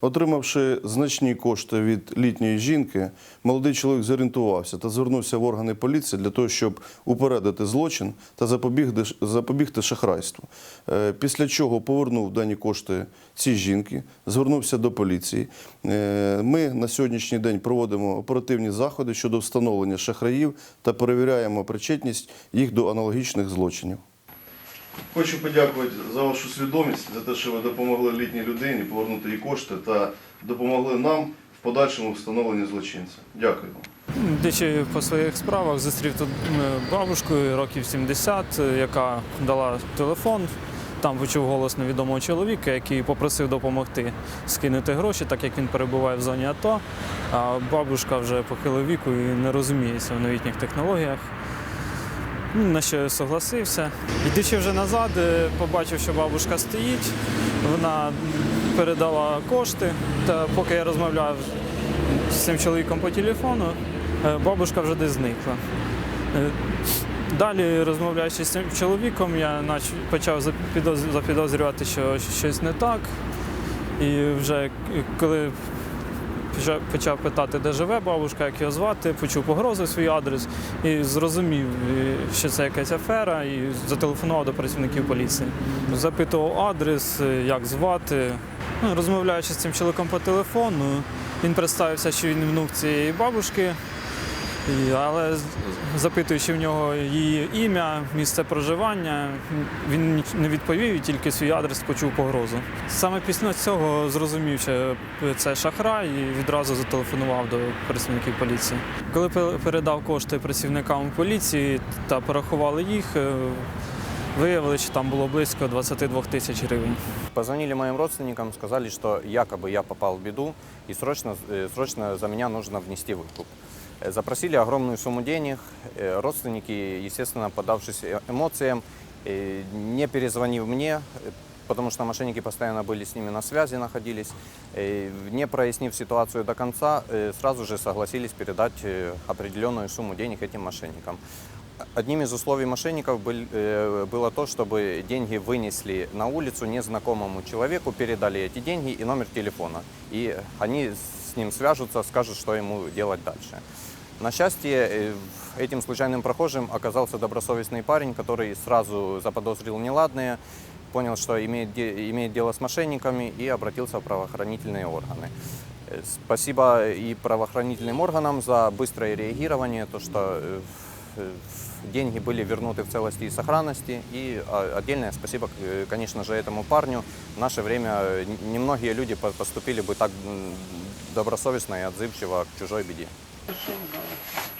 Отримавши значні кошти від літньої жінки, молодий чоловік зорієнтувався та звернувся в органи поліції для того, щоб упередити злочин та запобігти, шахрайству. Е, Після чого повернув дані кошти цій жінки, звернувся до поліції. Е, Ми на сьогоднішній день проводимо оперативні заходи щодо встановлення шахраїв та перевіряємо причетність їх до аналогічних злочинів. Хочу подякувати за вашу свідомість, за те, що ви допомогли літній людині повернути їй кошти та допомогли нам в подальшому встановленні злочинця. Дякую вам. Йдучи по своїх справах, зустрів тут бабушку років 70, е, яка дала телефон. Там почув голос невідомого чоловіка, який попросив допомогти скинути гроші, так як він перебуває в зоні АТО. А бабушка вже похилого віку і не розуміється в новітніх технологіях. Ну, На що я согласився. Йдучи вже назад, е, побачив, що бабушка стоїть. Вона передала кошти. Та поки я розмовляв з цим чоловіком по телефону, е, бабушка вже десь зникла. Е, Далі, розмовляючи з цим чоловіком, я почав запідозрювати, що щось не так. І вже коли почав- питати, де живе бабушка, як його звати, почув погрози свій адрес і зрозумів, що це якась афера, і зателефонував до працівників поліції. Запитував адрес, як звати. Ну, розмовляючи з цим чоловіком по телефону, він представився, що він внук цієї бабушки. Але запитуючи в нього її ім'я, місце проживання, він не відповів і тільки свій адрес почув погрозу. Саме після цього зрозумів, що це шахрай і відразу зателефонував до працівників поліції. Коли пе- передав кошти працівникам поліції та порахували їх, е, виявили, що там було близько 22 тисяч гривень. Позвонили моим родственникам, сказали, что якобы я попал в беду и срочно, э, срочно за меня нужно внести выкуп. Э, Запросили огромную сумму денег. Э, Родственники, естественно, подавшись э- эмоциям, э, не перезвонив мне, э, потому что мошенники постоянно были с ними на связи, находились, э, не прояснив ситуацию до конца, э, сразу же согласились передать э, определенную сумму денег этим мошенникам. Одним из условий мошенников э, было то, чтобы деньги вынесли на улицу незнакомому человеку, передали эти деньги и номер телефона. И они с ним свяжутся, скажут, что ему делать дальше. На счастье, э, этим случайным прохожим оказался добросовестный парень, который сразу заподозрил неладное, понял, что имеет, имеет дело с мошенниками и обратился в правоохранительные органы. Э, Спасибо и правоохранительным органам за быстрое реагирование, то, что деньги были вернуты в целости и сохранности. И а, отдельное спасибо, э, конечно же, этому парню. В наше время э, н- немногие люди по- поступили бы так м, добросовестно и отзывчиво к чужой беде. Спасибо.